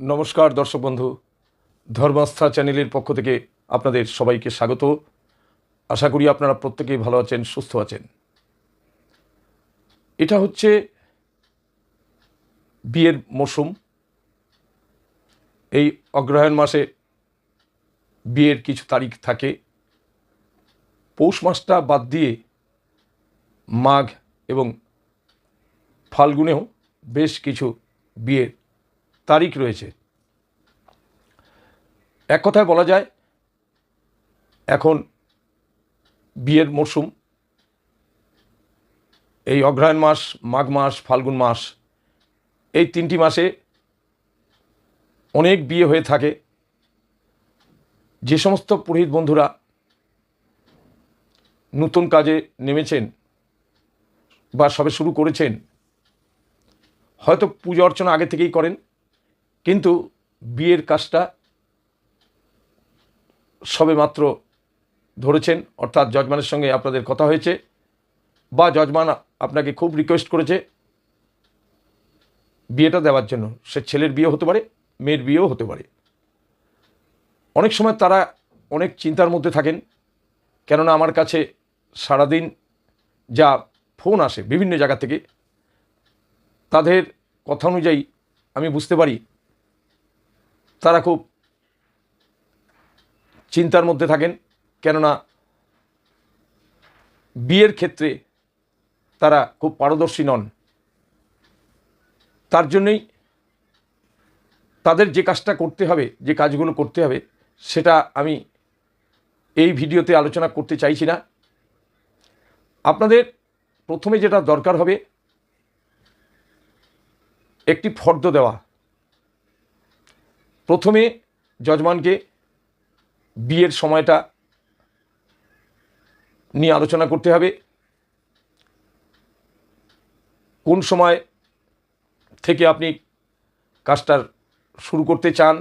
নমস্কার, দর্শক বন্ধু। ধর্মাস্থা চ্যানেলের পক্ষ থেকে আপনাদের সবাইকে স্বাগত। আশা করি আপনারা প্রত্যেকেই ভালো আছেন, সুস্থ আছেন। এটা হচ্ছে বিয়ের মরশুম এই অগ্রহায়ণ মাসে বিয়ের কিছু তারিখ থাকে। পৌষ মাসটা বাদ দিয়ে মাঘ এবং ফাল্গুনেও বেশ কিছু বিয়ের তারিখ রয়েছে। এক কথায় বলা যায়, এখন বিয়ের মরশুম এই অগ্রহায়ণ মাস, মাঘ মাস, ফাল্গুন মাস, এই তিনটি মাসে অনেক বিয়ে হয়ে থাকে। যে সমস্ত পুরোহিত বন্ধুরা নতুন কাজে নেমেছেন বা সবে শুরু করেছেন, হয়তো পুজো অর্চনা আগে থেকেই করেন। কিন্তু বিয়ের কাজটা সবে মাত্র ধরেছেন, অর্থাৎ জজমানের সঙ্গে আপনাদের কথা হয়েছে, বা জজমান আপনাকে খুব রিকোয়েস্ট করেছে বিয়েটা দেওয়ার জন্য। সে ছেলের বিয়ে হতে পারে, মেয়ের বিয়েও হতে পারে। অনেক সময় তারা অনেক চিন্তার মধ্যে থাকেন, কেননা আমার কাছে সারাদিন যা ফোন আসে বিভিন্ন জায়গা থেকে, তাদের কথা অনুযায়ী আমি বুঝতে পারি তারা খুব চিন্তার মধ্যে থাকেন, কেননা বিয়ের ক্ষেত্রে তারা খুব পারদর্শী নন। তার জন্যই তাদের যে কাজটা করতে হবে, যে কাজগুলো করতে হবে, সেটা আমি এই ভিডিওতে আলোচনা করতে চাইছি না। আপনাদের প্রথমে যেটা দরকার হবে, একটি ফর্দ দেওয়া। প্রথমে যজমানকে বিয়ের সময়টা নিয়ে আলোচনা করতে হবে। কোন সময় থেকে আপনি কাজটার শুরু করতে চান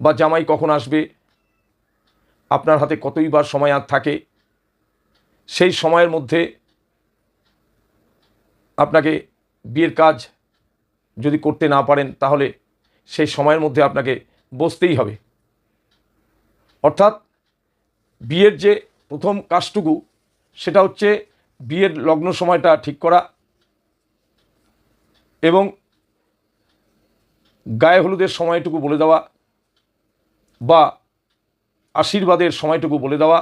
বা জামাই কখন আসবে, আপনার হাতে কতই বার সময় আর থাকে, সেই সময়ের মধ্যে আপনাকে বিয়ের কাজ যদি করতে না পারেন তাহলে সেই সময়ের মধ্যে আপনাকে বসতেই হবে। অর্থাৎ বিয়ের যে প্রথম কাজটুকু, সেটা হচ্ছে বিয়ের লগ্ন সময়টা ঠিক করা এবং গায়ে হলুদের সময়টুকু বলে দেওয়া বা আশীর্বাদের সময়টুকু বলে দেওয়া,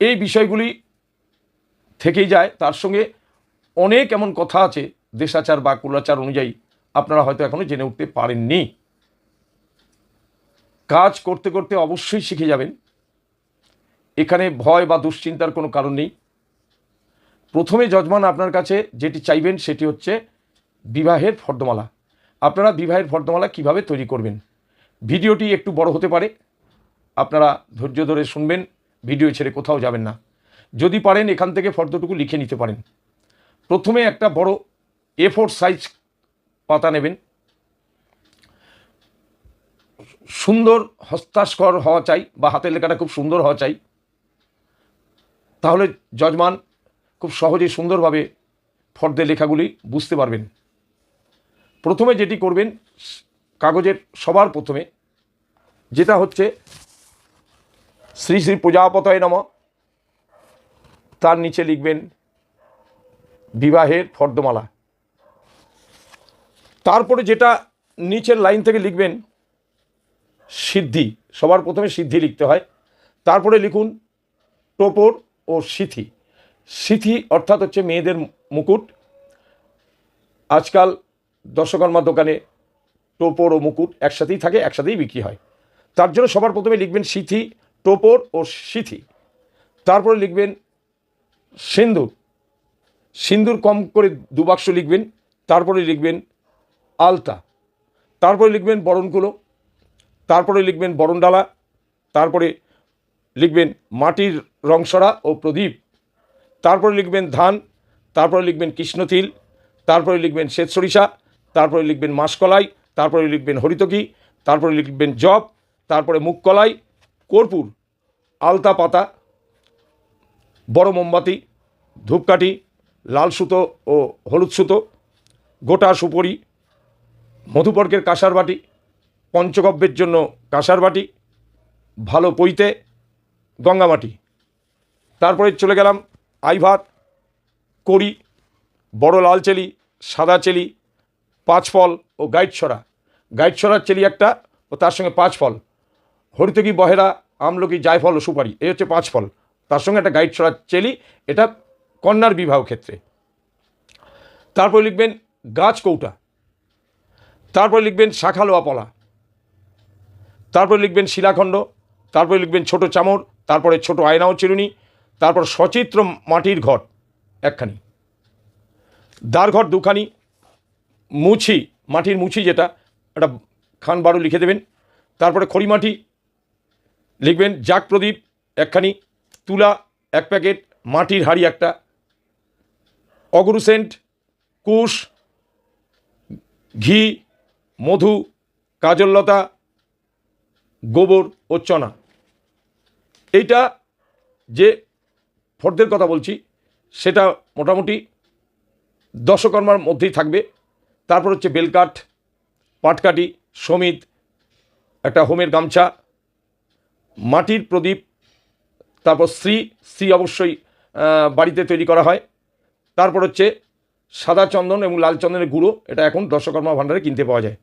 এই বিষয়গুলি থেকেই যায়। তার সঙ্গে অনেক এমন কথা আছে দেশাচার বা কুলাচার অনুযায়ী। আপনারা হয়তো এখনও জেনে উঠতে পারেননি। কাজ করতে করতে অবশ্যই শিখে যাবেন। এখানে ভয় বা দুশ্চিন্তার কোনো কারণ নেই। প্রথমে যজমান আপনার কাছে যেটি চাইবেন সেটি হচ্ছে বিবাহের ফর্দমালা। আপনারা বিবাহের ফর্দমালা কীভাবে তৈরি করবেন? ভিডিওটি একটু বড় হতে পারে। আপনারা ধৈর্য ধরে শুনবেন, ভিডিও ছেড়ে কোথাও যাবেন না। যদি পারেন এখান থেকে ফর্দটুকু লিখে নিতে পারেন। প্রথমে একটা বড় এ ফোর সাইজ পাতা নেবেন। সুন্দর হস্তাক্ষর হওয়া চাই বা হাতের লেখাটা খুব সুন্দর হওয়া চাই। তাহলে যজমান খুব সহজে সুন্দরভাবে ফর্দে লেখাগুলি বুঝতে পারবেন। প্রথমে যেটি করবেন, কাগজের সবার প্রথমে, যেটা হচ্ছে শ্রী শ্রী প্রজাপতয় নম। তার নিচে লিখবেন, বিবাহের ফর্দমালা। তারপরে যেটা নিচের লাইন থেকে লিখবেন, সিদ্ধি, সবার প্রথমে সিদ্ধি লিখতে হয়। তারপরে লিখুন টোপর ও সিথি। সিথি অর্থাৎ হচ্ছে মেয়েদের মুকুট। আজকাল দর্শকর্মার দোকানে টোপর ও মুকুট একসাথেই থাকে, একসাথেই বিক্রি হয়। তার জন্য সবার প্রথমে লিখবেন সিথি, টোপর ও সিথি। তারপরে লিখবেন সিন্দুর। সিন্দুর কম করে দু বাক্স লিখবেন, তারপরে লিখবেন আলতা। তারপরে লিখবেন বরণকুলো তারপরে লিখবেন বরণডালা, তারপরে লিখবেন মাটির রংসরা ও প্রদীপ, তারপরে লিখবেন ধান, তারপরে লিখবেন কৃষ্ণতিল, তারপরে লিখবেন শ্বেত সরিষা, তারপরে লিখবেন মাসকলাই, তারপরে লিখবেন হরিতকি, তারপরে লিখবেন জব, তারপরে মুগকলাই, কর্পূর, আলতা পাতা, বড় মোমবাতি, ধূপকাঠি, লাল সুতো ও হলুদ সুতো, গোটা সুপরি মধুপর্কের কাঁসার বাটি পঞ্চগব্যের জন্য কাঁসার বাটি, ভালো পইতে গঙ্গামাটি তারপরে চলে গেলাম আইভাত, কড়ি, বড় লাল চেলি, সাদা চেলি, পাঁচ ফল ও গাইড ছড়া। গাইড ছড়ার চেলি একটা ও তার সঙ্গে পাঁচ ফল। হরিতকি, বহেরা, আমলকি, জায়ফল ও সুপারি, এই হচ্ছে পাঁচ ফল। তার সঙ্গে একটা গাইড ছড়ার চেলি, এটা কন্যার বিবাহ ক্ষেত্রে। তারপর লিখবেন গাছ কৌটা। তারপর লিখবেন শাখালোয়া পলা তারপর লিখবেন শিলাখণ্ড, তারপরে লিখবেন ছোট চামর, তারপরে ছোট আয়নাও চিরুনি, তারপর সচিত্র মাটির ঘট একখানি। দ্বারঘর দুখানি, মুছি, মাটির মুছি যেটা, একটা খান বারো লিখে দেবেন। তারপরে খড়িমাটি লিখবেন জাক প্রদীপ একখানি, তুলা এক প্যাকেট, মাটির হাড়ি একটা, অগরু সেন্ট, কুশ, ঘি মধু কাজললতা গোবর ও চনা। এইটা যে ফর্দের কথা বলছি, সেটা মোটামুটি দশকর্মার মধ্যেই থাকবে। তারপর হচ্ছে বেলকাঠ, পাটকাঠি, সমিত, একটা হোমের গামছা, মাটির প্রদীপ, তারপর শ্রী শ্রী অবশ্যই বাড়িতে তৈরি করা হয়। তারপর হচ্ছে সাদা চন্দন এবং লাল চন্দনের গুঁড়ো, এটা এখন দশকর্মা ভাণ্ডারে কিনতে পাওয়া যায়।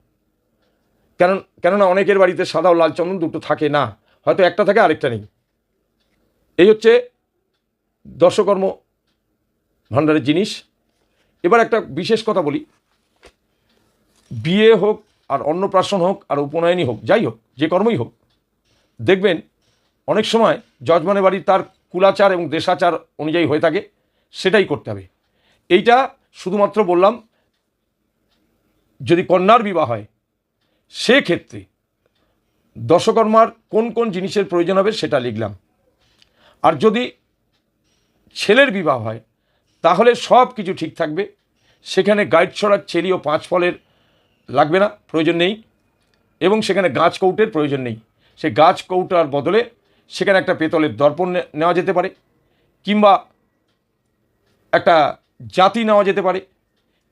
কেন কেননা অনেকের বাড়িতে সাদা ও লাল চন্দন দুটো থাকে না। হয়তো একটা থাকে, আরেকটা নেই। এই হচ্ছে দশকর্ম ভাণ্ডারের জিনিস। এবার একটা বিশেষ কথা বলি। বিয়ে হোক, আর অন্নপ্রাশন হোক, আর উপনয়নই হোক, যাই হোক, যে কর্মই হোক, দেখবেন অনেক সময় যজমানের বাড়ি তার কুলাচার এবং দেশাচার অনুযায়ী হয়ে থাকে, সেটাই করতে হবে। এইটা শুধুমাত্র বললাম, যদি কন্যার বিবাহ হয় সেক্ষেত্রে দশকর্মার কোন কোন জিনিসের প্রয়োজন হবে সেটা লিখলাম। আর যদি ছেলের বিবাহ হয়, তাহলে সব কিছু ঠিক থাকবে। সেখানে গাইড ছড়ার ছেলি ও পাঁচ ফলের লাগবে না, প্রয়োজন নেই। এবং সেখানে গাছ কৌটের প্রয়োজন নেই। সেই গাছ কৌটার বদলে সেখানে একটা পেতলের দর্পণ নেওয়া যেতে পারে, কিংবা একটা জাতি নেওয়া যেতে পারে,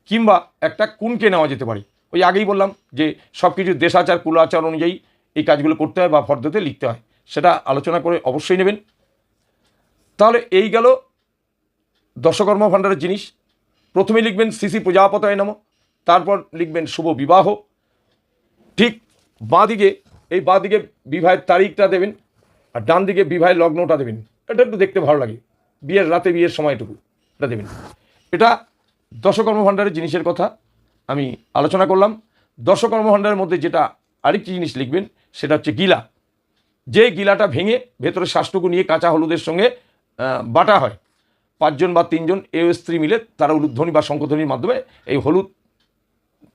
কিংবা একটা কুনকে নেওয়া যেতে পারে। ওই আগেই বললাম যে সব কিছু দেশাচার, কুলাচার অনুযায়ী এই কাজগুলো করতে হয় বা ফর্দতে লিখতে হয়। সেটা আলোচনা করে অবশ্যই নেবেন। তাহলে এই গেল দশকর্ম ভাণ্ডারের জিনিস। প্রথমে লিখবেন সিসি প্রজাপতায় নাম তারপর লিখবেন শুভ বিবাহ। ঠিক বাঁ দিকে এই বাঁ দিকে বিবাহের তারিখটা দেবেন আর ডান দিকে বিবাহের লগ্নটা দেবেন। এটা একটু দেখতে ভালো লাগে। বিয়ের রাতে বিয়ের সময়টুকু এটা দেবেন। এটা দশকর্ম ভাণ্ডারের জিনিসের কথা। আমি আলোচনা করলাম। দশকর্ম ভাণ্ডারের মধ্যে যেটা আরেকটি জিনিস লিখবেন, সেটা হচ্ছে গিলা। যে গিলাটা ভেঙে ভেতরে শ্বাসটুকু নিয়ে কাঁচা হলুদের সঙ্গে বাটা হয়। পাঁচজন বা তিনজন এ স্ত্রী মিলে তারা উলুধ্বনি বা শঙ্খধ্বনির মাধ্যমে এই হলুদ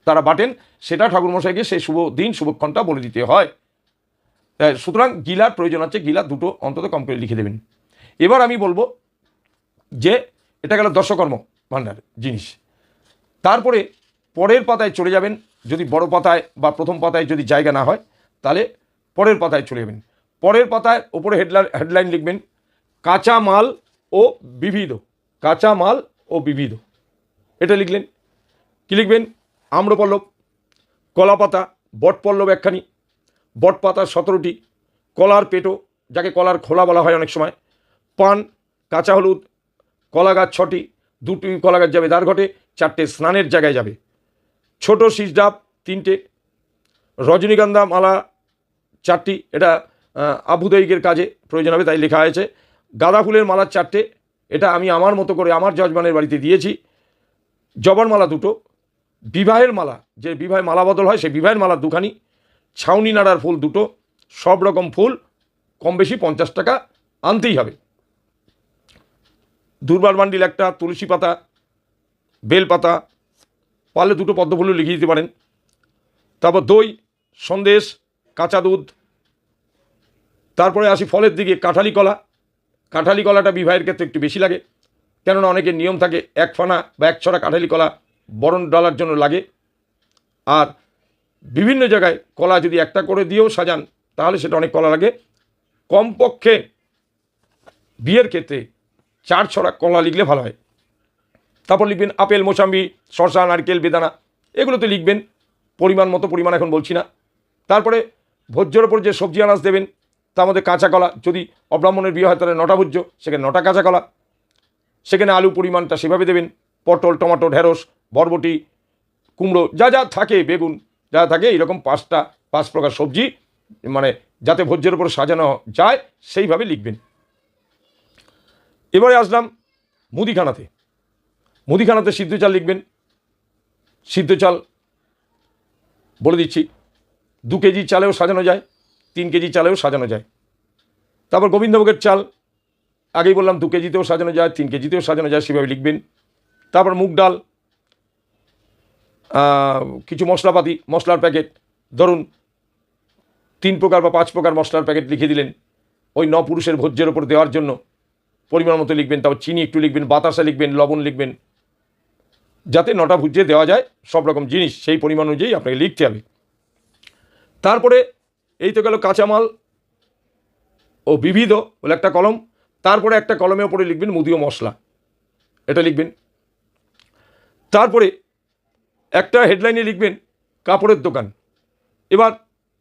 তারা বাটেন। সেটা ঠাকুরমশাইকে সেই শুভ দিন, শুভক্ষণটা বলে দিতে হয়। সুতরাং গিলার প্রয়োজন আছে, গিলা দুটো অন্তত কম করে লিখে দেবেন। এবার আমি বলব যে, এটা গেল দর্শকর্ম ভাণ্ডার জিনিস। তারপরে পরের পাতায় চলে যাবেন। যদি বড় পাতায় বা প্রথম পাতায় যদি জায়গা না হয়, তাহলে পরের পাতায় চলে যাবেন। পরের পাতায় ওপরে হেডলাইন হেডলাইন লিখবেন, কাঁচা মাল ও বিবিধ, কাঁচা মাল ও বিবিধ। এটা লিখলেন। কি লিখবেন? আম্রপল্লব, কলাপাতা, বটপল্লব একখানি বটপাতা সতেরোটি, কলার পেটো, যাকে কলার খোলা বলা হয় অনেক সময়, পান, কাঁচা হলুদ কলা গাছ ছটি, দুটি কলা গাছ যাবে। দ্বার ঘটে চারটে স্নানের জায়গায় যাবে। ছোট শীষ ডাব, তিনটে। রজনীগন্ধা মালা, চারটি। এটা আবুদৈগের কাজে প্রয়োজন হবে, তাই লেখা হয়েছে। গাঁদা ফুলের মালা চারটে। এটা আমি আমার মতো করে আমার যজমানের বাড়িতে দিয়েছি। জবার মালা দুটো। বিবাহের মালা, যে বিবাহের মালা বদল হয়, সেই বিবাহের মালা দুখানি। ছাউনি নাড়ার ফুল দুটো। সব রকম ফুল, কম বেশি পঞ্চাশ টাকা আনতেই হবে। দুর্বার বান্ডিল একটা, তুলসী পাতা, বেল পাতা পারলে দুটো পদ্ম ফুলও লিখিয়ে দিতে পারেন। তারপর দই, সন্দেশ, কাঁচা দুধ। তারপরে আসি ফলের দিকে, কাঁঠালি কলা। কাঁঠালি কলাটা বিবাহের ক্ষেত্রে একটু বেশি লাগে, কেননা অনেকের নিয়ম থাকে, এক ফানা বা এক ছড়া কাঁঠালি কলা বরণ ডালার জন্য লাগে। আর বিভিন্ন জায়গায় কলা যদি একটা করে দিয়েও সাজান, তাহলে সেটা অনেক কলা লাগে। কমপক্ষে বিয়ের ক্ষেত্রে চার ছড়া কলা লিখলে ভালো হয়। তারপর লিখবেন, আপেল, মোসাম্বি শসা নারকেল, বেদানা। এগুলোতে লিখবেন, পরিমাণ মতো পরিমাণ এখন বলছি না। তারপরে ভোজ্যের ওপর যে সবজি আনাজ দেবেন, তার মধ্যে কাঁচা কলা, যদি অব্রাহ্মণের বিয়ে হয় তাহলে নটা ভোজ্য, সেখানে নটা কাঁচা কলা। সেখানে আলু পরিমাণটা সেভাবে দেবেন, পটল, টমাটো, ঢেঁড়স, বরবটি, কুমড়ো, যা যা থাকে, বেগুন, যা থাকে এরকম পাঁচটা, পাঁচ প্রকার সবজি মানে যাতে ভোজ্যের উপর সাজানো যায়, সেইভাবে লিখবেন। এবারে আসলাম মুদিখানাতে। মুদিখানাতে সিদ্ধ চাল লিখবেন। সিদ্ধ চাল বলে দিচ্ছি, দু কেজি চালেও সাজানো যায়, তিন কেজি চালেও সাজানো যায়। তারপর গোবিন্দভোগের চাল, আগেই বললাম দু কেজিতেও সাজানো যায়, তিন কেজিতেও সাজানো যায়, সেভাবে লিখবেন। তারপর মুগ ডাল কিছু মশলাপাতি, মশলার প্যাকেট, ধরুন তিন প্রকার বা পাঁচ প্রকার মশলার প্যাকেট লিখে দিলেন, ওই ন পুরুষের ভোজ্যের ওপর দেওয়ার জন্য পরিমাণ মতো লিখবেন, তারপর চিনি একটু লিখবেন, বাতাসা লিখবেন, লবণ লিখবেন যাতে নটা ভুজে দেওয়া যায়, সব রকম জিনিস সেই পরিমাণ অনুযায়ী আপনাকে লিখতে হবে। তারপরে এই তো গেল কাঁচামাল ও বিবিধ বলে একটা কলম। তারপরে একটা কলমের ওপরে লিখবেন মুদি ও মশলা। এটা লিখবেন। তারপরে একটা হেডলাইনে লিখবেন কাপড়ের দোকান। এবার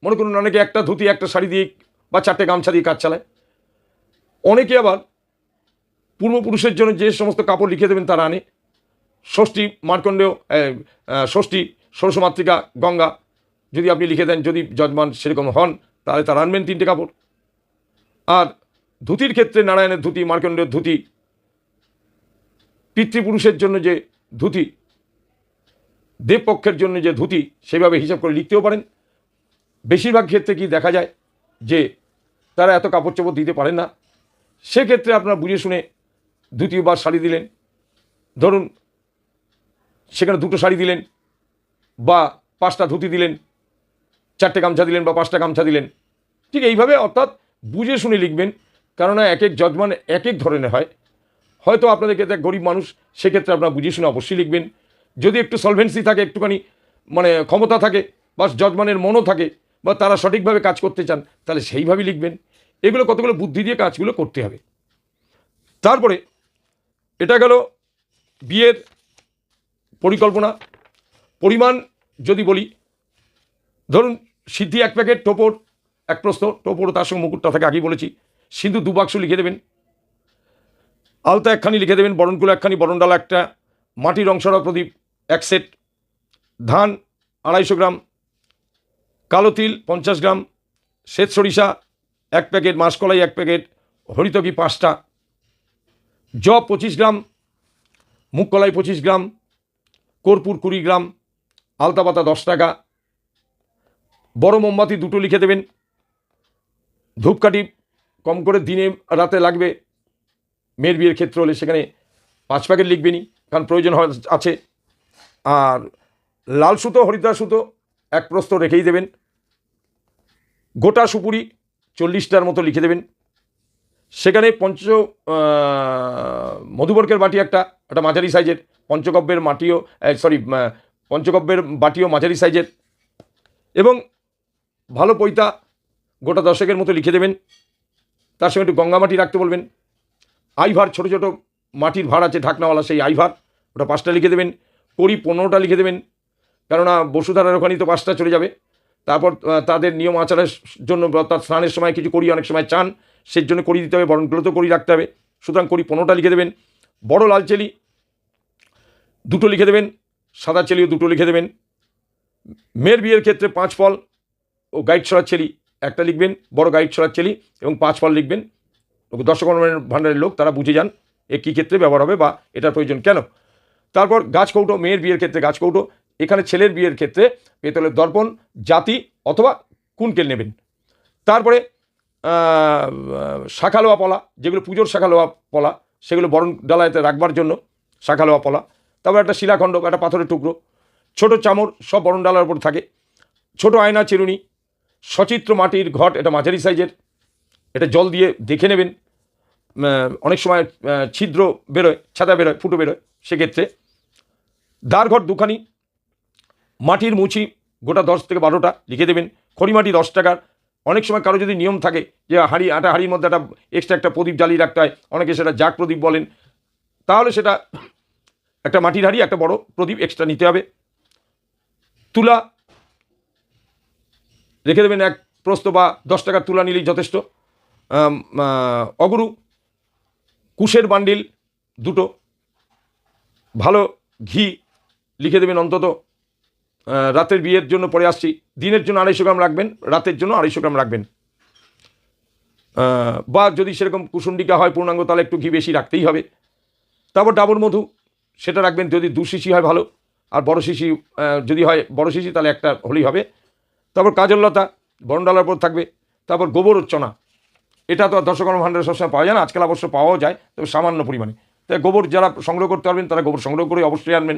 মনে করুন অনেকে একটা ধুতি, একটা শাড়ি দিয়ে বা চারটে গামছা দিয়ে কাজ চালায়। অনেকে আবার পূর্বপুরুষের জন্য যে সমস্ত কাপড় লিখে দেবেন তারা আনে। ষষ্ঠী মার্কণ্ডেয় ষষ্ঠী ষোড়শমাতৃকা গঙ্গা। যদি আপনি লিখে দেন, যদি যজমান সেরকম হন, তাহলে তারা আনবেন তিনটে কাপড়। আর ধুতির ক্ষেত্রে নারায়ণের ধুতি মার্কণ্ডের ধুতি, পিতৃপুরুষের জন্য যে ধুতি, দেবপক্ষের জন্য যে ধুতি, সেভাবে হিসাব করে লিখতেও পারেন। বেশিরভাগ ক্ষেত্রে কি দেখা যায় যে তারা এত কাপড় চোপড় দিতে পারেন না। সেক্ষেত্রে আপনারা বুঝে শুনে ধুতি বা শাড়ি দিলেন। ধরুন সেখানে দুটো শাড়ি দিলেন, বা পাঁচটা ধুতি দিলেন, চারটে গামছা দিলেন, বা পাঁচটা গামছা দিলেন। ঠিক এইভাবে অর্থাৎ বুঝে শুনে লিখবেন, কেননা এক এক যজমান এক এক ধরনের হয়। হয়তো আপনাদের ক্ষেত্রে গরিব মানুষ, সেক্ষেত্রে আপনারা বুঝে শুনে অবশ্যই লিখবেন। যদি একটু সলভেন্সি থাকে, একটুখানি মানে ক্ষমতা থাকে, বা যজমানের মনও থাকে, বা তারা সঠিকভাবে কাজ করতে চান, তাহলে সেইভাবেই লিখবেন। এগুলো কতগুলো বুদ্ধি দিয়ে কাজগুলো করতে হবে। তারপরে এটা গেল বিয়ের পরিকল্পনা, পরিমাণ যদি বলি, ধরুন সিদ্ধি এক প্যাকেট টোপর, এক প্রস্ত টোপর তার সঙ্গে মুকুটটা থাকে, আগেই বলেছি, সিন্ধু দু বাক্স লিখে দেবেন, আলতা একখানি লিখে দেবেন, বরণকুলো একখানি, বরণডালা একটা, মাটির অংশরা প্রদীপ, এক সেট, ধান আড়াইশো গ্রাম, কালো তিল পঞ্চাশ গ্রাম, শ্বেত সরিষা এক প্যাকেট, মাসকলাই এক প্যাকেট, হরিতকি পাঁচটা জব পঁচিশ গ্রাম মুগকলাই পঁচিশ গ্রাম কর্পূর কুড়ি গ্রাম, আলতা পাতা দশ টাকা। বড় মোমবাতি দুটো লিখে দেবেন। ধূপকাঠি কম করে দিনে রাতে লাগবে। মেয়ের বিয়ের ক্ষেত্রে হলে সেখানে পাঁচ প্যাকেট লিখবেনই কারণ প্রয়োজন হয় আছে। আর লাল সুতো হরিদ্রা সুতো এক প্রস্ত রেখেই দেবেন। গোটা সুপুরি চল্লিশটার মতো লিখে দেবেন। সেখানে পঞ্চ মধুবর্গের বাটি একটা একটা মাঝারি সাইজের পঞ্চকব্যের মাটিও সরি পঞ্চকব্যের বাটিও মাঝারি সাইজের। এবং ভালো পৈতা, গোটা দশকের মতো লিখে দেবেন। তার সঙ্গে একটু গঙ্গা মাটি রাখতে বলবেন। আইভার, ছোটো ছোটো মাটির ভাড় আছে, ঢাকনাওয়ালা সেই আইভার, ওটা পাঁচটা লিখে দেবেন। করি পনেরোটা লিখে দেবেন। কেননা বসুধারার ওখানেই তো পাঁচটা চলে যাবে। তারপর তাদের নিয়ম আচারের জন্য অর্থাৎ স্নানের সময় কিছু করি, অনেক সময় চান। সেই জন্য করি দিতে হবে বরণগুলো তো করি রাখতে হবে। সুতরাং করি, পনেরোটা লিখে দেবেন। বড় লাল চেলি, দুটো লিখে দেবেন। সাদা চেলিও দুটো লিখে দেবেন। মেয়ের বিয়ের ক্ষেত্রে পাঁচ ফল ও গাইড ছড়ার চেলি একটা লিখবেন, বড় গাইড ছড়ার চেলি এবং পাঁচ ফল লিখবেন। দর্শক ভাণ্ডারের লোক, তারা বুঝে যান এ কী ক্ষেত্রে ব্যবহার হবে বা এটার প্রয়োজন কেন। তারপর গাছ কৌটো, মেয়ের বিয়ের ক্ষেত্রে গাছ কৌটো, এখানে ছেলের বিয়ের ক্ষেত্রে পেতলের দর্পণ, জাতি অথবা কুনকেল নেবেন। তারপরে শাখালোয়া পলা, যেগুলো পুজোর শাখালোয়া পলা, সেগুলো বরণ ডালাতে রাখবার জন্য শাখালোয়া পলা। তারপর একটা শিলাখণ্ড একটা পাথরের টুকরো, ছোট চামর, সব বরণ ডালার উপর থাকে। ছোট আয়না চিরুনি, সচিত্র মাটির ঘট, এটা মাঝারি সাইজের, এটা জল দিয়ে দেখে নেবেন। অনেক সময় ছিদ্র বেরোয়, ছাতা বেরোয়, ফুটো বেরোয়, সেক্ষেত্রে। ঘর দুখানি, মাটির মুচি গোটা দশ থেকে বারোটা লিখে দেবেন। খড়িমাটি দশ টাকার অনেক সময় কারও যদি নিয়ম থাকে যে হাঁড়ি, আটা হাঁড়ির মধ্যে একটা এক্সট্রা একটা প্রদীপ জ্বালিয়ে রাখতে হয়, অনেকে সেটা জাগ প্রদীপ বলেন, তাহলে সেটা একটা মাটির হাঁড়ি, একটা বড় প্রদীপ এক্সট্রা নিতে হবে। তুলা রেখে দেবেন এক প্রস্ত বা দশ টাকার তুলা নিলেই যথেষ্ট। অগুরু, কুশের বান্ডিল দুটো, ভালো ঘি লিখে দেবেন অন্তত। রাতের বিয়ের জন্য পরে আসছি। দিনের জন্য আড়াইশো গ্রাম রাখবেন, রাতের জন্য আড়াইশো গ্রাম রাখবেন। বা যদি সেরকম কুসুন্ডিকা হয় পূর্ণাঙ্গ, তাহলে একটু ঘি বেশি রাখতেই হবে। তারপর ডাবর মধু, সেটা রাখবেন যদি দু শিশি হয় ভালো, আর বড় শিশি যদি হয় বড় শিশি তাহলে একটা হলেই হবে। তারপর কাজললতা বরণডালার উপর থাকবে। তারপর গোবর চনা এটা তো আর দশকর্ম ভাণ্ডারে সবসময় পাওয়া যায় না, আজকাল অবশ্য পাওয়াও যায়, তবে সামান্য পরিমাণে। তাই গোবর যারা সংগ্রহ করতে পারবেন, তারা গোবর সংগ্রহ করে অবশ্যই আনবেন।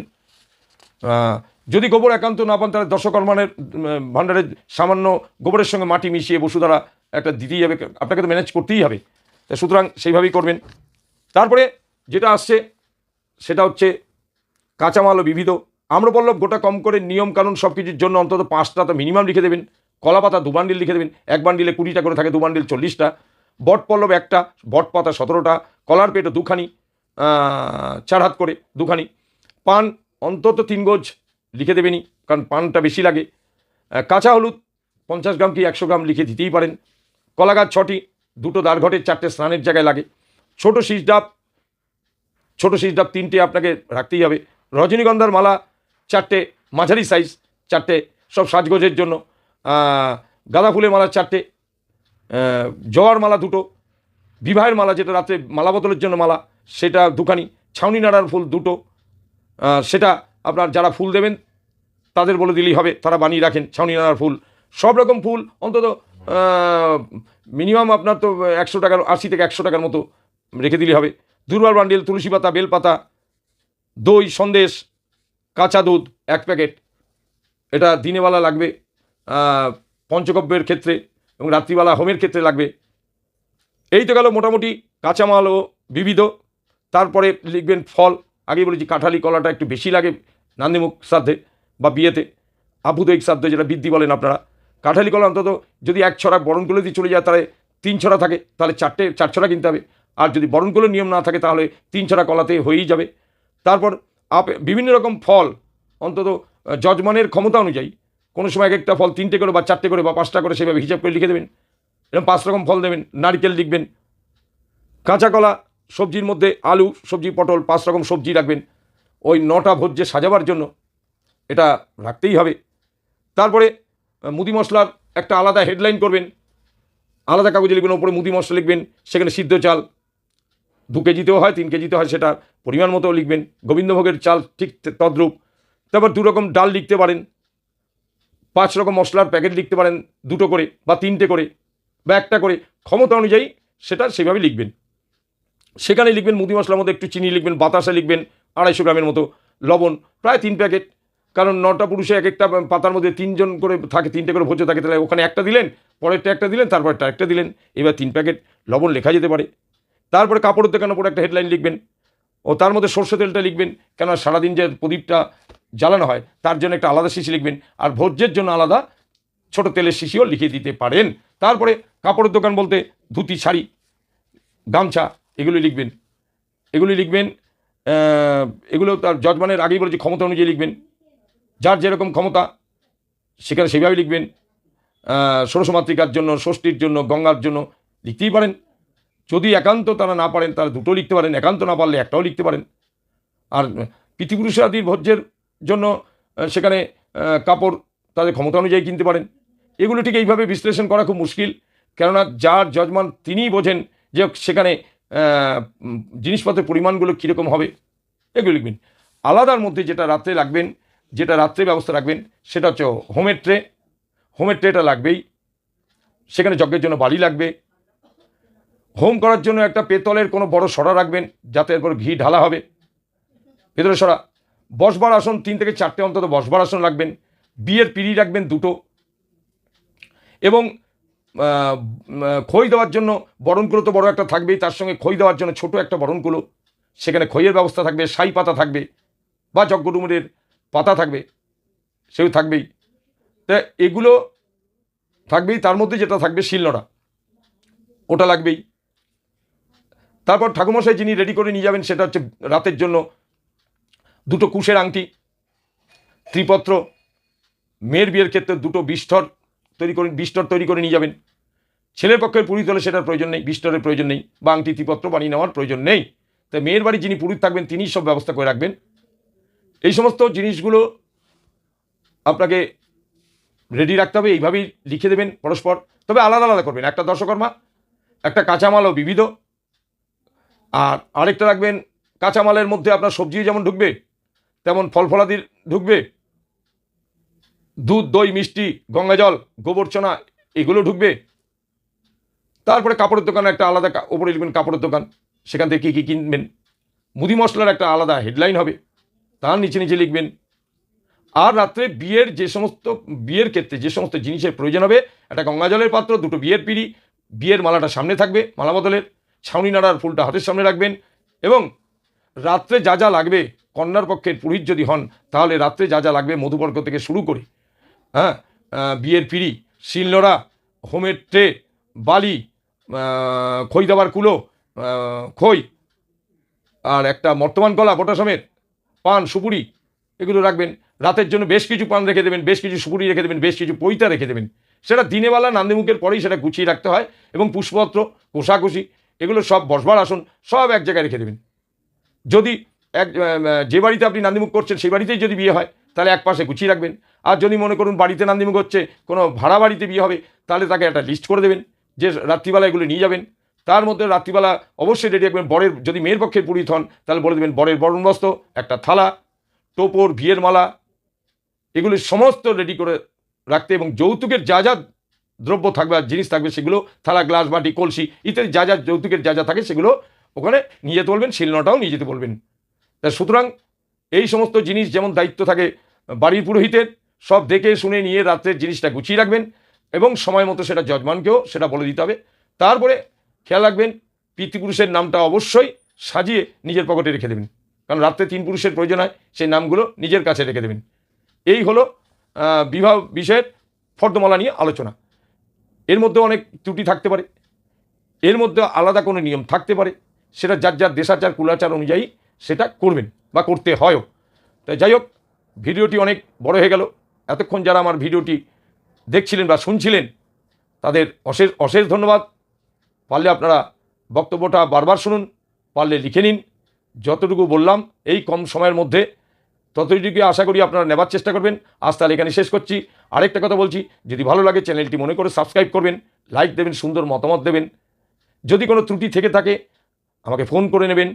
যদি গোবর একান্ত না পান তাহলে দশকর্মানের উম, ভাণ্ডারে সামান্য গোবরের সঙ্গে মাটি মিশিয়ে বসুধারা একটা দিতেই হবে আপনাকে তো ম্যানেজ করতেই হবে। তাই সুতরাং সেইভাবেই করবেন। তারপরে যেটা আসছে সেটা হচ্ছে কাঁচামাল ও বিবিধ। আম্রপল্লব গোটা কম করে নিয়ম কানুন সব কিছুর জন্য অন্তত পাঁচটা তো মিনিমাম লিখে দেবেন। কলা পাতা দু বান্ডিল লিখে দেবেন। এক বান্ডিলে কুড়িটা করে থাকে দু বান্ডিল চল্লিশটা। বটপল্লব একটা বট পাতা সতেরোটা কলার পেটে দুখানি চার হাত করে দুখানি। পান অন্তত তিন গোজ লিখে দেবেনই, কারণ পানটা বেশি লাগে। কাঁচা হলুদ, পঞ্চাশ গ্রাম কি একশো গ্রাম লিখে দিতেই পারেন। কলা গাছ ছটি, দুটো দাঁড় ঘটের চারটে স্নানের জায়গায় লাগে। ছোট শীষ ডাব, ছোটো শীষ ডাব তিনটে আপনাকে রাখতেই হবে। রজনীগন্ধার মালা, চারটে মাঝারি সাইজ চারটে সব সাজগোজের জন্য। গাঁদা ফুলের মালা চারটে জোয়ার মালা দুটো, বিবাহের মালা যেটা রাতে মালা বদলের জন্য মালা, সেটা দুখানি, ছাউনি নাড়ার ফুল দুটো সেটা আপনার যারা ফুল দেবেন, তাদের বলে দিলেই হবে, তারা বানিয়ে রাখেন, ছাউনি নাড়ার ফুল। সব রকম ফুল, অন্তত মিনিমাম আপনার তো একশো টাকার, আশি থেকে একশো টাকার মতো রেখে দিলে হবে। দুর্বার বান্ডিল, তুলসী পাতা বেলপাতা দই, সন্দেশ, কাঁচা দুধ, এক প্যাকেট। এটা দিনেবেলা লাগবে পঞ্চকব্যের ক্ষেত্রে এবং রাত্রিবেলা হোমের ক্ষেত্রে লাগবে। এই তো গেল মোটামুটি কাঁচামাল ও বিবিধ। তারপরে লিখবেন ফল। আগে বলেছি, কাঁঠালি কলাটা একটু বেশি লাগে নান্দিমুখ শ্রাদ্ধে বা বিয়েতে। আবুদৈক শ্রাদ্ধে যেটা বৃদ্ধি বলেন আপনারা। কাঁঠালি কলা অন্তত যদি এক ছড়া বরণ বরণগুলো দিয়ে চলে যায়, তাহলে তিন ছড়া থাকে, তাহলে চারটে, চার ছড়া কিনতে হবে। আর যদি বরণ বরণগুলো নিয়ম না থাকে, তাহলে তিন ছড়া কলাতে হয়েই যাবে। তারপর আপ, বিভিন্ন রকম ফল, অন্তত যজমানের ক্ষমতা অনুযায়ী, কোনো সময় এক একটা ফল তিনটে করে বা চারটে করে বা পাঁচটা করে সেভাবে হিসাব করে লিখে দেবেন। এরকম পাঁচ রকম ফল দেবেন, নারকেল লিখবেন, কাঁচা কলা সবজির মধ্যে আলু, সবজি, পটল, পাঁচ রকম সবজি রাখবেন। ওই নটা ভোজ্যে সাজাবার জন্য এটা রাখতেই হবে। তারপরে মুদি মশলার একটা আলাদা হেডলাইন করবেন। আলাদা কাগজে লিখবেন ওপরে মুদি মশলা লিখবেন, সেখানে সিদ্ধ চাল দু কেজিতেও হয়, তিন কেজিতে হয়, সেটা পরিমাণ মতো লিখবেন। গোবিন্দভোগের চাল ঠিক তদ্রূপ। তারপর দু রকম ডাল লিখতে পারেন। পাঁচ রকম মশলার প্যাকেট লিখতে পারেন দুটো করে বা তিনটে করে বা একটা করে। ক্ষমতা অনুযায়ী সেটা সেভাবে লিখবেন। সেখানে লিখবেন মুদি মশলার মধ্যে একটু চিনি লিখবেন, বাতাসা লিখবেন, আড়াইশো গ্রামের মতো লবণ, প্রায় তিন প্যাকেট। কারণ নটা পুরুষে এক একটা পাতার মধ্যে তিনজন করে থাকে, তিনটে করে ভোজ্য থাকে, তাহলে ওখানে একটা দিলেন, পরেরটা একটা দিলেন, তারপরটা একটা দিলেন, এবার তিন প্যাকেট লবণ লেখা যেতে পারে। তারপরে কাপড়ের দোকানের উপর একটা হেডলাইন লিখবেন, ও তার মধ্যে সর্ষে তেলটা লিখবেন কেন সারাদিন যে প্রদীপটা জ্বালানো হয়, তার জন্য একটা আলাদা শিশি লিখবেন, আর ভোজ্যের জন্য আলাদা ছোট তেলের শিশিও লিখে দিতে পারেন। তারপরে কাপড়ের দোকান বলতে ধুতি, শাড়ি, গামছা এগুলি লিখবেন। এগুলি লিখবেন এগুলো তার জজমানের আগেই বলেছি ক্ষমতা অনুযায়ী লিখবেন। যার যেরকম ক্ষমতা সেখানে সেভাবে লিখবেন। আহ, ষোড়শ মাতৃকার জন্য ষষ্ঠীর জন্য গঙ্গার জন্য লিখতেই পারেন। যদি একান্ত তারা না পারেন তারা দুটো লিখতে পারেন একান্ত না পারলে একটাও লিখতে পারেন। আর পৃথিপুরুষাদির ভোজ্যের জন্য সেখানে কাপড় তাদের ক্ষমতা অনুযায়ী কিনতে পারেন। এগুলো ঠিক এইভাবে বিশ্লেষণ করা খুব মুশকিল। কেননা যার যজমান তিনিই বোঝেন যে সেখানে জিনিসপত্রের পরিমাণগুলো কীরকম হবে, এগুলো লিখবেন। আলাদার মধ্যে যেটা রাত্রে লাগবেন, যেটা রাত্রে ব্যবস্থা রাখবেন, সেটা হচ্ছে হোমের ট্রে। হোমের ট্রেটা লাগবেই, সেখানে যজ্ঞের জন্য বাড়ি লাগবে। হোম করার জন্য একটা পেতলের কোনো বড় সরা রাখবেন, যাতে এরপর ঘি ঢালা হবে। পেতলের সরা বসবার আসন তিন থেকে চারটে অন্তত বসবার আসন রাখবেন। বিয়ের পিড়ি রাখবেন দুটো। এবং খই দেওয়ার জন্য বরণকুলো তো বড় একটা থাকবেই, তার সঙ্গে খই দেওয়ার জন্য ছোট একটা বরণকুলো। সেখানে খইয়ের ব্যবস্থা থাকবে সাই পাতা থাকবে বা যজ্ঞডুমুরের পাতা থাকবে, সেও থাকবেই। তা এগুলো থাকবেই, তার মধ্যে যেটা থাকবে শিলনোড়া, ওটা লাগবেই। তারপর ঠাকুমশাই যিনি রেডি করে নিয়ে যাবেন, সেটা হচ্ছে রাতের জন্য দুটো কুশের আংটি, ত্রিপত্র, মেয়ের বিয়ের ক্ষেত্রে দুটো বিষ্ঠর তৈরি করে, বিস্তর তৈরি করে নিয়ে যাবেন। ছেলের পক্ষের পুরোহিত হলে সেটার প্রয়োজন নেই, বিস্তরের প্রয়োজন নেই, বা আংটি বানিয়ে নেওয়ার প্রয়োজন নেই। তাই মেয়ের বাড়ি যিনি পুরোহিত থাকবেন তিনিই সব ব্যবস্থা করে রাখবেন। এই সমস্ত জিনিসগুলো আপনাকে রেডি রাখতে হবে, এইভাবেই লিখে দেবেন পরস্পর। তবে আলাদা আলাদা করবেন, একটা দশকর্মা একটা কাঁচামাল ও বিবিধ। আর আরেকটা রাখবেন, কাঁচামালের মধ্যে আপনার সবজি যেমন ঢুকবে, তেমন ফল ফলাদির ঢুকবে। দুধ, দই, মিষ্টি, গঙ্গা জল গোবরচনা এগুলো ঢুকবে। তারপরে কাপড়ের দোকান একটা আলাদা ওপরে লিখবেন কাপড়ের দোকান। সেখান থেকে কী কী কিনবেন? মুদি মশলার একটা আলাদা হেডলাইন হবে। তার নিচে নিচে লিখবেন, আর রাত্রে বিয়ের যে সমস্ত, বিয়ের ক্ষেত্রে যে সমস্ত জিনিসের প্রয়োজন হবে, একটা গঙ্গা জলের পাত্র, দুটো বিয়ের পিড়ি, বিয়ের মালাটা সামনে থাকবে, মালা বদলের। ছাউনি নাড়ার ফুলটা হাতের সামনে রাখবেন এবং রাত্রে যা যা লাগবে, কন্যার পক্ষের পুরোহিত যদি হন, তাহলে রাত্রে যা যা লাগবে, মধুবর্গ থেকে শুরু করে হ্যাঁ বিয়ের পিড়ি, শিলনোড়া, হোমের ট্রে, বালি খই দাবার কুলো খই আর একটা মর্তমান কলা বটা সমেত, পান, সুপুরি, এগুলো রাখবেন। রাতের জন্য বেশ কিছু পান রেখে দেবেন, বেশ কিছু সুপুরি রেখে দেবেন, বেশ কিছু পৈতা রেখে দেবেন। সেটা দিনেবেলা নান্দিমুখের পরেই সেটা গুছিয়ে রাখতে হয় এবং পুষ্পপত্র, কোষাকুষি, এগুলো সব বসবার আসন, সব এক জায়গায় রেখে দেবেন। যদি এক যে বাড়িতে আপনি নান্দিমুখ করছেন, সেই বাড়িতেই যদি বিয়ে হয় তাহলে এক পাশে গুছিয়ে রাখবেন। আর যদি মনে করুন বাড়িতে নান্দিমুখ হচ্ছে, কোনো ভাড়া বাড়িতে বিয়ে হবে, তাহলে তাকে একটা লিস্ট করে দেবেন, যে রাত্রিবেলা এগুলো নিয়ে যাবেন। তার মধ্যে রাত্রিবেলা অবশ্যই রেডি রাখবেন, বরের, যদি মেয়ের পক্ষের পুরোহিত হন, তাহলে বলে দেবেন বরের বরণ বস্ত্র, একটা থালা, টোপর, বিয়ের মালা, এগুলো সমস্ত রেডি করে রাখতে এবং যৌতুকের যা যা দ্রব্য থাকবে আর জিনিস থাকবে, সেগুলো থালা, গ্লাস, বাটি, কলসি ইত্যাদি যা যা যৌতুকের যা যা থাকে, সেগুলো ওখানে নিয়ে যেতে বলবেন, শিলনটাও নিয়ে যেতে বলবেন। তা সুতরাং এই সমস্ত জিনিস যেমন দায়িত্ব থাকে বাড়ির পুরোহিতের, সব দেখে শুনে নিয়ে রাত্রের জিনিসটা গুছিয়ে রাখবেন এবং সময় মতো সেটা যজমানকেও সেটা বলে দিতে হবে। তারপরে খেয়াল রাখবেন, পিতৃপুরুষের নামটা অবশ্যই সাজিয়ে নিজের পকেটে রেখে দেবেন। কারণ রাত্রে তিন পুরুষের প্রয়োজন হয়, সেই নামগুলো নিজের কাছে রেখে দেবেন। এই হলো বিবাহ বিষয়ের ফর্দমালা নিয়ে আলোচনা। এর মধ্যে অনেক ত্রুটি থাকতে পারে। এর মধ্যে আলাদা কোনো নিয়ম থাকতে পারে। সেটা যার যার দেশাচার, কুলাচার অনুযায়ী সেটা করবেন। বা করতে হয়ও। তাই যাই হোক, ভিডিওটি অনেক বড় হয়ে গেল। এতক্ষণ যারা আমার ভিডিওটি দেখছিলেন বা শুনছিলেন, তাদের অশেষ অশেষ ধন্যবাদ। পারলে আপনারা বক্তব্যটা বারবার শুনুন, পারলে লিখে নিন। যতটুকু বললাম এই কম সময়ের মধ্যে ততটুকু আশা করি আপনারা নেবার চেষ্টা করবেন। আজ তাহলে এখানে শেষ করছি। আরেকটা কথা বলছি, যদি ভালো লাগে চ্যানেলটি মনে করে সাবস্ক্রাইব করবেন, লাইক দেবেন, সুন্দর মতামত দেবেন। যদি কোনো ত্রুটি থেকে থাকে, আমাকে ফোন করে নেবেন।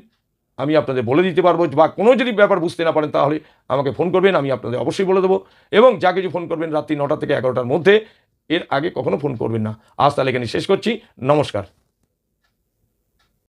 আমি আপনাদের বলে দিতে পারব বা কোনো যদি ব্যাপার বুঝতে না পারেন তাহলে আমাকে ফোন করবেন, আমি আপনাদের অবশ্যই বলে দেবো। এবং যা কিছু ফোন করবেন রাত্রি নটা থেকে এগারোটার মধ্যে, এর আগে কখনো ফোন করবেন না। আজ তাহলে এখানে শেষ করছি। নমস্কার।